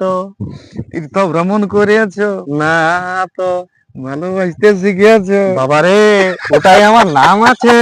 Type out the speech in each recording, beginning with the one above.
তো। তীর্থ ভ্রমণ করেছ না তো ভালোবাসতে শিখেছো বাবারে ওটাই আমার নাম আছে।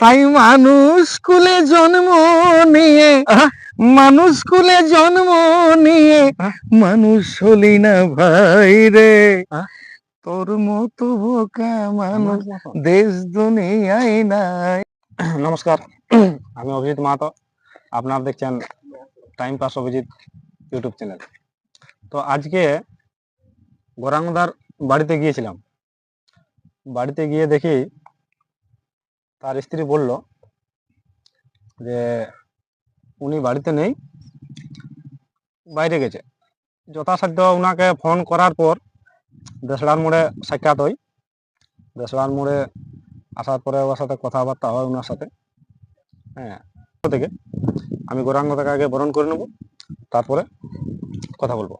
তাই মানুষ কুলে জন্ম নিয়ে মানুষ কুলে জন্ম নিয়ে মানুষ হলি না ভাই রে। তোর মতো বোকা মানুষ দেশ দুনিয়ায় নাই। নমস্কার আমি অভিজিৎ মাহাতো। আপনারা দেখছেন time pass Abhijit YouTube channel তো আজকে গোরাঙ্গদার বাড়িতে গিয়েছিলাম। বাড়িতে গিয়ে দেখি তার স্ত্রী বলল যে উনি বাড়িতে নেই, বাইরে গেছে। যথাসাধ্য ওনাকে ফোন করার পর দেশলার মোড়ে সাক্ষাৎ হই। দেশলার মোড়ে আসার পরে ওর সাথে কথাবার্তা হয় ওনার সাথে। হ্যাঁ থেকে আমি গৌরাঙ্গ থেকে আগে বরণ করে নেব তারপরে কথা বলব।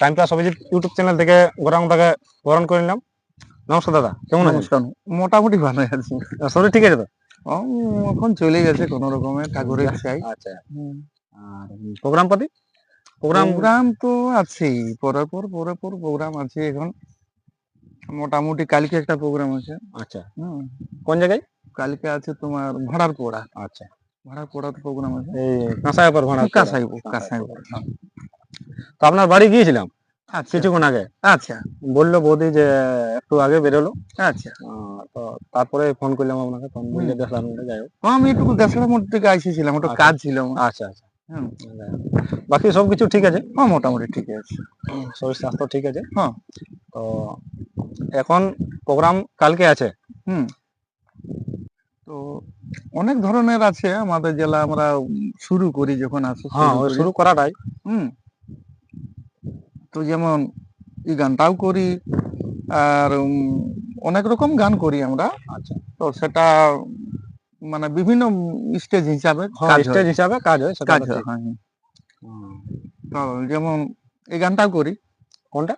Time plus Abhijit YouTube channel থেকে গৌরাঙ্গ থেকে বরণ করে নিলাম। নমস্কার দাদা কেমন আছেন? নমস্কার মোটামুটি ভালো আছি। শরীর ঠিক আছে তো? এখন চলে গেছে কোন রকমের ঠাকুরের চাই। আচ্ছা। আর প্রোগ্রাম পাতি? প্রোগ্রাম প্রোগ্রাম তো আছেই। পরের পর পরের পর প্রোগ্রাম আছে এখন। মোটামুটি কালকে একটা প্রোগ্রাম আছে। আচ্ছা। হুম, কোন জায়গায়? কালকে আছে তোমার ভাড়ার পোড়া আচ্ছা। ভাড়ার পোড়ার প্রোগ্রাম আছে। এই কাঁসাই পর ভাড়া কাঁসাই কাঁসাই তো আপনার বাড়ি গিয়েছিলাম? আচ্ছা। কিছুক্ষণ আগে। আচ্ছা। বলল বৌদি যে একটু আগে বেরোলো। আচ্ছা। তো তারপরে ফোন করলাম আপনাকে। ফোন বললে দেখলাম যাই হোক। আমি একটু দেশের মধ্যে থেকে আসেছিলাম একটু আচ্ছা। কাজ ছিল আচ্ছা আচ্ছা। হুম। বাকি সব কিছু ঠিক আছে। হ্যাঁ মোটামুটি ঠিক আছে। শরীর স্বাস্থ্য ঠিক আছে হ্যাঁ। তো এখন প্রোগ্রাম কালকে আছে হুম। তো অনেক ধরনের আছে আমাদের জেলা আমরা শুরু করি যখন আসে হ্যাঁ শুরু করাটাই। হুম। তো যেমন এই গানটাও করি আর অনেক রকম গান করি আমরা। আচ্ছা। তো সেটা মানে বিভিন্ন স্টেজ হিসাবে হ্যাঁ কাজ হয়। স্টেজ হিসাবে কাজ হয় কাজ হয়। হ্যাঁ, হ্যাঁ। যেমন এই গানটাও করি কোনটা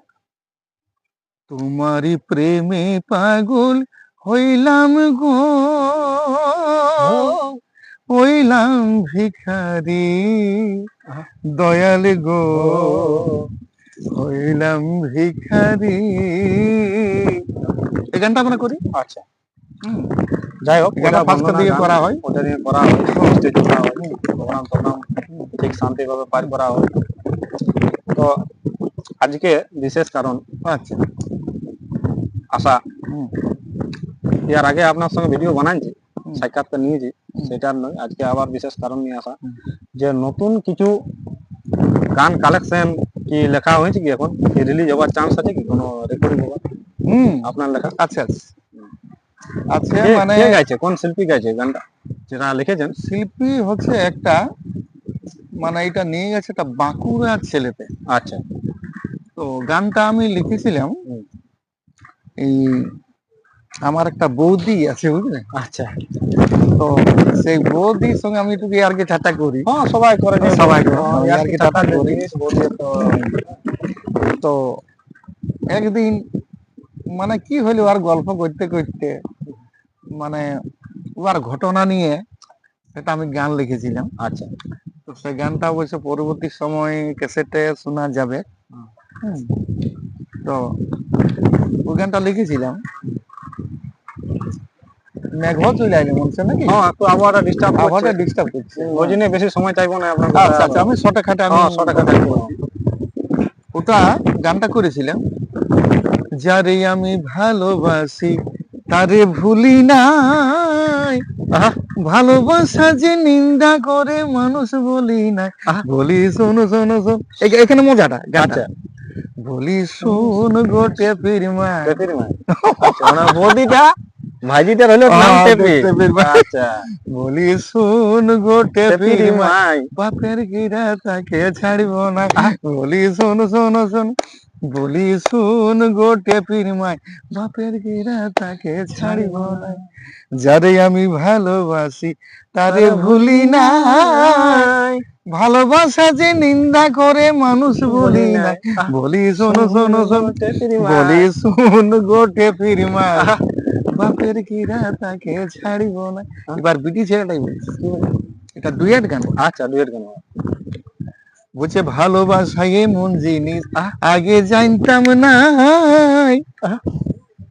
তোমারি প্রেমে পাগল হইলাম গো হইলাম ভিখারি। দয়াল গো হইলাম ভিখারি এই গানটা আমরা করি আচ্ছা হুম। যাই হোক গানটা ওটা ফার্স্টে বর্ণনা দিয়ে গান, করা হয়। ওটা দিয়ে করা হয় স্টেজ করা হয় প্রোগ্রাম টোগ্রাম ঠিক শান্তিভাবে পার করা হয়। তো আজকে বিশেষ কারণ আচ্ছা আশা হুম। এর আগে আপনার সঙ্গে ভিডিও বানাইছি হুম। সাক্ষাৎকার নিয়েছি সেটার নয় আজকে আবার বিশেষ কারণ নিয়ে আসা হুম। যে নতুন কিছু গান কালেকশন কি লেখা হয়েছে কি এখন? কি রিলিজ হওয়ার চান্স আছে কি? কোনো রেকর্ডিং হওয়ার হুম। আপনার লেখা? আচ্ছা আচ্ছা আচ্ছা কে- মানে কে গাইছে? কোন শিল্পী গাইছে গানটা? যেটা লিখেছেন? শিল্পী হচ্ছে একটা মানে এটা নিয়ে গেছে একটা বাঁকুড়ার ছেলেতে। আচ্ছা। তো গানটা আমি লিখেছিলাম। এই আমার একটা বৌদি আছে বুঝলে? আচ্ছা। তো সেই বৌদির সঙ্গে আমি একটু আর কি ঠাট্টা করি। হ্যাঁ সবাই করে সবাই করে। হ্যাঁ, আর কি কি টাটা টাটা করি। তো তো একদিন মানে কি হলো আর গল্প করতে করতে মানে ওর ঘটনা নিয়ে সেটা আমি গান লিখেছিলাম। আচ্ছা। তো সেই গানটা অবশ্য পরবর্তী সময় ক্যাসেটে শোনা যাবে। তো ওই গানটা লিখেছিলাম। মেঘ চলে মনসে নাকি? হ্যাঁ একটু আবহাওয়াটা ডিস্টার্ব আবহাওয়াটা ডিস্টার্ব করছে। ওই জন্য বেশি সময় চাইব না আপনার আচ্ছা আচ্ছা আমি শর্টে খাটে আমি হ্যাঁ শর্টে কাটে ওটা গানটা করেছিলাম। যারে আমি ভালোবাসি তারে ভুলি নাই। ভালোবাসা যে নিন্দা করে মানুষ বলি নাই। বলি শোনো শোনো শোন। এখানে মজাটা গানটা। আচ্ছা। বলি শোন গোটে ফিরমা বৌদিটা? ভাইজিটার হলো বলি শোন গোটে বাপের গিরা তাকে ছাড়ব না। বলি শোন শোন শোন। বলি শুন গোটে পিরমাই বাপের গিরা তাকে ছাড়িব না যারে আমি ভালোবাসি তারে ভুলি নাই। ভালোবাসা যে নিন্দা করে মানুষ বলি না বলি শোনো শোনো শোন বলি শুন গোটে ফিরমা বাপের কিরা তাকে ছাড়িব না এবার বিটি ছেলেটাই বলছে এটা ডুয়েট গান। আচ্ছা ডুয়েট গান। বলছে ভালোবাসা এমন জিনিস আগে জানতাম না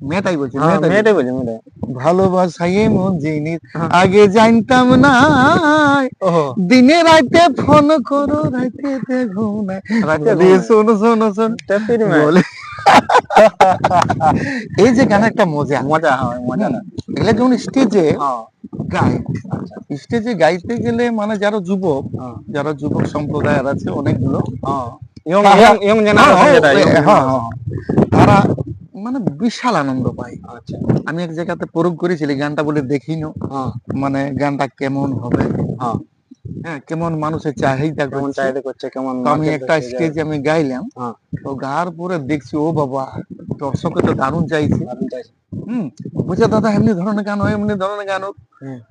মেয়েটাই বলছে হ্যাঁ মেয়েটাই বলছে। মেয়েটাই। ভালোবাসা এমন জিনিস হ্যাঁ। আগে জানতাম না দিনে রাতে ফোন করো রাতে বলি, শোনো শোনো শোন। বলে এই যে গান একটা মজা। মজা হয় মজা না। এগুলো যেমন স্টেজে হ্যাঁ আচ্ছা স্টেজে গাইতে গেলে মানে যারা যুবক হ্যাঁ। যারা যুবক সম্প্রদায়ের আছে অনেকগুলো হ্যাঁ। হ্যাঁ। তারা মানে বিশাল আনন্দ পায়। আচ্ছা। আমি এক জায়গাতে প্রয়োগ করেছিলি গানটা বলে দেখিনো। মানে গানটা কেমন হবে? হ্যাঁ। কেমন মানুষের চাহিদা কেমন চাহিদা করছে কেমন আমি একটা স্টেজে আমি গাইলাম। তো গাওয়ার পরে দেখছি ও বাবা দর্শকে তো দারুণ চাইছে। হুম দাদা এমনি ধরনের গান হয় এমনি ধরনের গান হোক।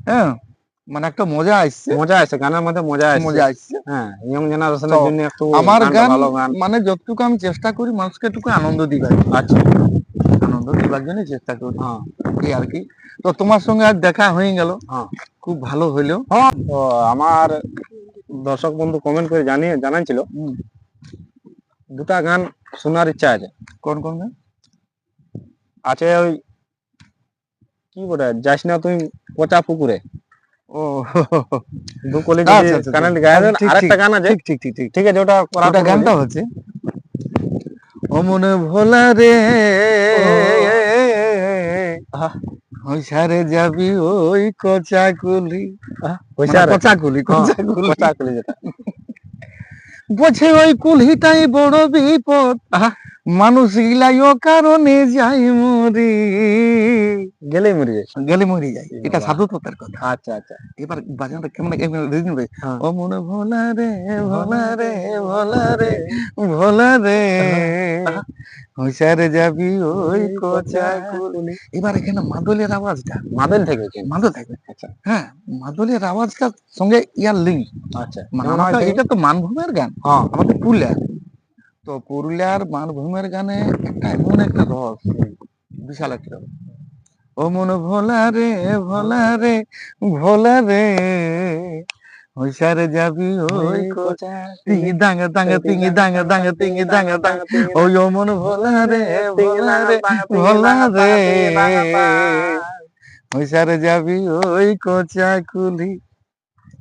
হ্যাঁ মানে একটা মজা আসছে। মজা আছে গানের মধ্যে মজা আছে মজা আসছে। হ্যাঁ ইয়ং জেনারেশনের জন্য একটু আমার গান মানে যতটুকু আমি চেষ্টা করি মানুষকে একটু আনন্দ দিবার। আচ্ছা। আনন্দ দিবার জন্য চেষ্টা করি। হ্যাঁ। এই আর কি। তো তোমার সঙ্গে আজ দেখা হয়ে গেল। হ্যাঁ। খুব ভালো হইল। তো আমার দর্শক বন্ধু কমেন্ট করে জানিয়ে জানাইছিল। দুটা গান শোনার ইচ্ছা আছে। কোন কোন গান? আছে ওই কি বলে যাস না তুই পচা পুকুরে। ও। দু ঠিক, আরেকটা গান আছে। ঠিক ঠিক ঠিক ঠিক। ঠিক আছে ওটা ওটা গানটা হচ্ছে। ও ভোলা রে। আহা, ওই সারে যাবি ওই কচা কুলি কচা কুলি কচা কুলি পচা কুলি যেটা। বোঝে ওই কুলহিটাই বড় বিপদ। মানুষ গিলাই ও কারণে যাই মরি। গেলেই মরে যায়। গেলে মরি যাই এটা সাধু সাধুত্বের কথা। আচ্ছা আচ্ছা। এবার বাজানটা কেমন কেমন রিদিন ভাই হ্যাঁ। ও মনে ভোলা রে ভোলা রে ভোলা রে ভোলা রে। হুঁশারে যাবি ওই কচা এবার এখানে মাদলের আওয়াজটা। মাদেল থেকে? মাদল থাকবে আচ্ছা। হ্যাঁ মাদলের আওয়াজটার সঙ্গে ইয়ার লিঙ্ক আচ্ছা। হয়? এটা তো মানভূমের গান। হ্যাঁ। আমাদের পুরুলিয়ার। তো পুরুলিয়ার মানভূমের গানে একটা এমন একটা রস বিশাল একটা ও মন ভোলা রে ভোলা রে ভোলা রে হইসারে যাবি ওই কোচা তিঙ্গি দাঙ্গা দাঙ্গা তিঙ্গি দাঙ্গা দাঙ্গা তিঙ্গি দাঙ্গা দাঙ্গা ওই ও মন ভোলা রে ভোলা রে ভোলা রে। হইসারে যাবি ওই কোচা কুলি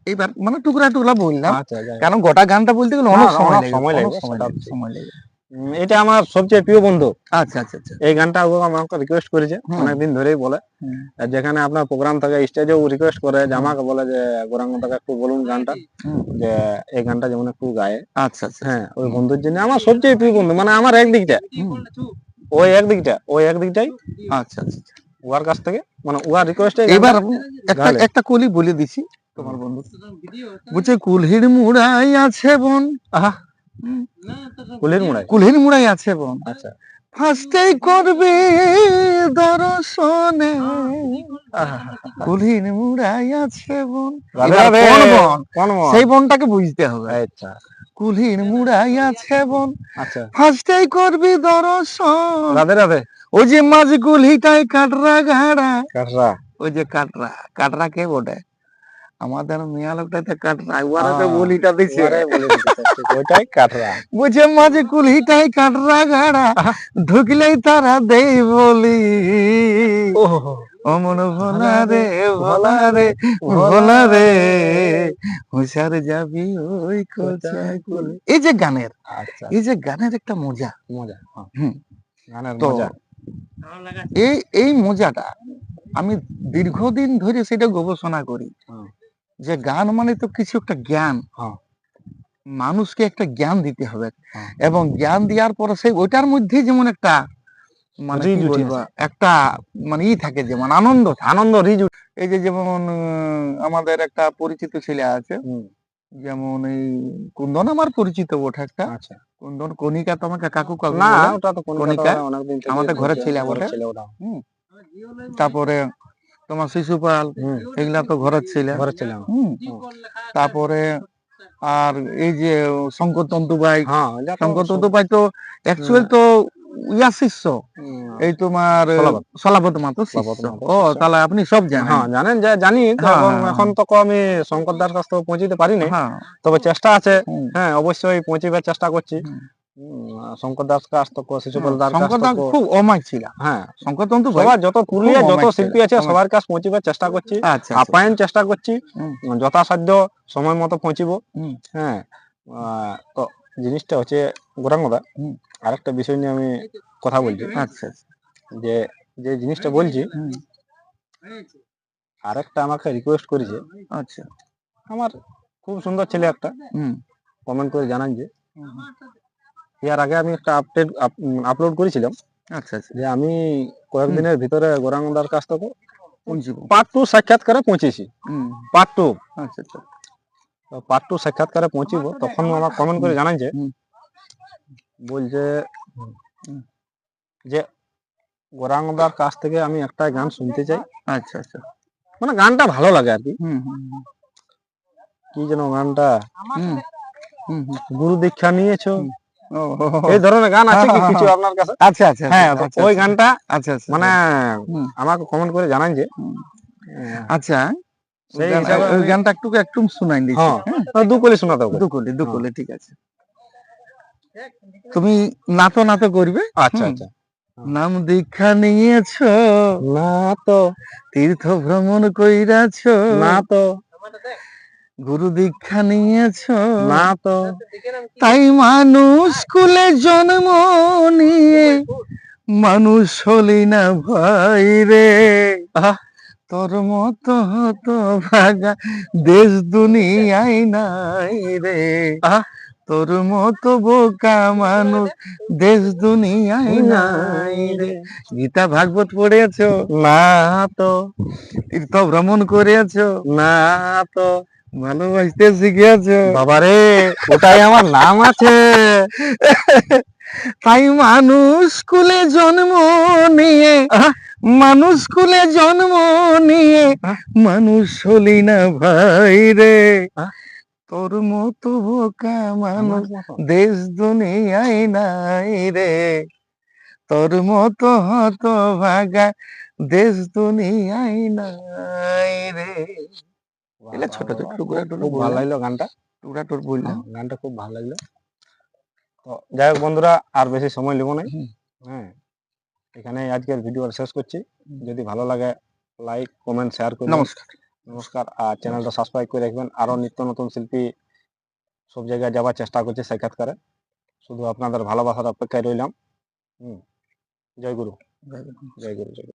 এইবার মানে টুকরা টুকরা বললাম। আচ্ছা কারণ গোটা গানটা বলতে গেলে অনেক সময় লাগে সময় উম, এটা আমার সবচেয়ে প্রিয় বন্ধু। আচ্ছা আচ্ছা আচ্ছা এই গানটা ও আমাকে রিকোয়েস্ট করেছে অনেকদিন ধরেই বলে। যেখানে আপনার প্রোগ্রাম থাকে স্টেজেও রিকোয়েস্ট করে যে আমাকে বলে যে একটু বলুন গানটা যে এই গানটা যেমন একটু গায়ে। আচ্ছা আচ্ছা হ্যাঁ ওই বন্ধুর জন্য আমার সবচেয়ে প্রিয় বন্ধু মানে আমার একদিকটা। ওই একদিকটা ওই একদিকটাই। আচ্ছা আচ্ছা ওয়ার কাছ থেকে মানে ওয়ার রিকোয়েস্টে এবার একটা। একটা কলি বলে দিছি। তোমার বন্ধু। বলছে কুলহির মুড়াই আছে বোন। আহা। হুম। মুড়াই? কুলহির মুড়াই আছে বোন। আচ্ছা। ফার্স্টেই করবি দর্শনে। কুলহির মুড়াই আছে বোন। সেই বোনটাকে বুঝতে হবে। আচ্ছা। কুলহির মুড়াই আছে বোন। আচ্ছা। ফার্স্টেই করবি দর্শন। রাধে রাধে। ওই যে মাঝ কুলহিটাই কাটরা ঘাড়া। কাটরা। ওই যে কাটরা। কাটরা কে বটে? আমাদের মিয়া লোকটাতে কাটরা ওরা তো হ্যাঁ, বলিটা দিছে। ওইটাই কাটরা বুঝে মাঝে কুলহিটাই কাটরা গাড়া ঢুকলেই তারা দেই বলি। ও অমন ভোলা রে ভোলা রে ভোলা রে। হুঁশার যাবি ওই কোথায় কুলি? এই যে গানের আচ্ছা। এই যে গানের একটা মজা। মজা হ্যাঁ। হুম। গানের মজা। এই এই মজাটা আমি দীর্ঘদিন ধরে সেটা গবেষণা করি। হুম। যে গান মানে তো কিছু একটা জ্ঞান। হ্যাঁ। মানুষকে একটা জ্ঞান দিতে হবে। হ্যাঁ। এবং জ্ঞান দেওয়ার পরে সেই ওইটার মধ্যে যেমন একটা মানে একটা মানে ই থাকে যেমন আনন্দ আনন্দ রিজ এই যে যেমন আমাদের একটা পরিচিত ছেলে আছে। যেমন এই কুন্দন আমার পরিচিত ওঠা একটা। আচ্ছা। কুন্দন কনিকা তোমাকে কাকু কাকু না ওটা তো কণিকা, আমাদের ঘরের ছেলে ওটা। তারপরে তোমার শিশুপাল এগুলা তো ঘরের ছেলে। ঘরের ছেলে। তারপরে আর এই যে শঙ্কর তন্তুবাই হ্যাঁ এটা তো শঙ্কর সব- তন্তুবাই তো অ্যাকচুয়াল তো ইয়া শিষ্য। এই তোমার মাতো মাহাতো ও তাহলে আপনি সব জানেন। হ্যাঁ জানেন যে জানি হ্যাঁ, হ্যাঁ, এখন তো আমি শঙ্কর দার কাছ থেকে পৌঁছিতে পারিনি। হ্যাঁ। তবে চেষ্টা আছে। হ্যাঁ অবশ্যই পৌঁছিবার চেষ্টা করছি। শঙ্কর দাস শিশুপাল শঙ্কর খুব ছিল। হ্যাঁ শঙ্কর সবার যত পুরুলিয়া যত শিল্পী আছে সবার কাছে পৌঁছিবার চেষ্টা করছি আচ্ছা আচ্ছা। আপ্যায়ন চেষ্টা করছি যথাসাধ্য সময় মতো পৌঁছিব। হ্যাঁ তো জিনিসটা হচ্ছে আরেকটা বিষয় নিয়ে আমি কথা বলছি আচ্ছা আচ্ছা। যে যে জিনিসটা বলছি আরেকটা আমাকে রিকোয়েস্ট করেছে। আচ্ছা। আমার খুব সুন্দর ছেলে একটা। কমেন্ট করে জানান যে এর আগে আমি একটা আপডেট আপলোড করেছিলাম। আচ্ছা আচ্ছা। যে আমি কয়েকদিনের ভিতরে গোরাঙ্গদার কাছ থেকে পৌঁছিব পার্ট টু সাক্ষাৎকারে পৌঁছেছি। হুম। পার্ট টু আচ্ছা আচ্ছা। পার্ট টু সাক্ষাৎকারে পৌঁছিব। তখন আমার কমেন্ট করে জানাই যে। বলছে যে গোরাঙ্গদার কাছ থেকে আমি একটা গান শুনতে চাই। আচ্ছা আচ্ছা। মানে গানটা ভালো লাগে আর কি। কি যেন গানটা। গুরু দীক্ষা নিয়েছো। এই ধরনের গান আছে কি হ্যাঁ, কিছু হ্যাঁ, আপনার কাছে? আচ্ছা আচ্ছা হ্যাঁ আচ্ছা, আচ্ছা, ওই আচ্ছা, গানটা আচ্ছা আচ্ছা মানে আমাকে কমেন্ট করে জানান যে। আচ্ছা সেই হিসাবে ওই গানটা একটু একটু শুনাই দিচ্ছি। হ্যাঁ। হ্যাঁ। দু কলি শোনাতে হবে। দুকলে দুকলে ঠিক আছে। তুমি নাতো নাতো করবে? আচ্ছা আচ্ছা। নাম দীক্ষা নিয়েছ? না তো তীর্থ ভ্রমণ কইরাছ? না তো গুরু দীক্ষা নিয়েছ। না তো। তাই মানুষ কুলে জন্ম নিয়ে মানুষ হলি না ভাই রে। তোর মত হতো ভাগা দেশ দুনিয়ায় নাই রে। তোর মতো বোকা মানুষ দেশ দুনিয়ায় নাই রে। গীতা ভাগবত পড়েছো না তো। তীর্থ ভ্রমণ করেছ না তো। ভালোবাসতে শিখেছো বাবারে ওটাই আমার নাম আছে। তাই মানুষ কুলে জন্ম নিয়ে মানুষ কুলে জন্ম নিয়ে মানুষ হলি না ভাই রে। তোর মতো বোকা মানুষ দেশ দুনিয়ায় নাই রে। তোর মতো হত ভাগা দেশ দুনিয়ায় নাই রে। এগুলা ছোট ছোট টুকরা টুকরা খুব ভালো লাগল গানটা। টুকরা টুর বললাম হ্যাঁ, গানটা খুব ভালো লাগল। তো যাই হোক বন্ধুরা আর বেশি সময় নেব না। হ্যাঁ এখানে আজকের ভিডিও শেষ করছি। যদি ভালো লাগে লাইক কমেন্ট শেয়ার করুন নমস্কার। নমস্কার। আর চ্যানেলটা সাবস্ক্রাইব করে রাখবেন। আরও নিত্য নতুন শিল্পী সব জায়গায় যাওয়ার চেষ্টা করছি সাক্ষাৎকারে শুধু আপনাদের ভালোবাসার অপেক্ষায় রইলাম। হুম। জয় গুরু। জয় গুরু জয় গুরু।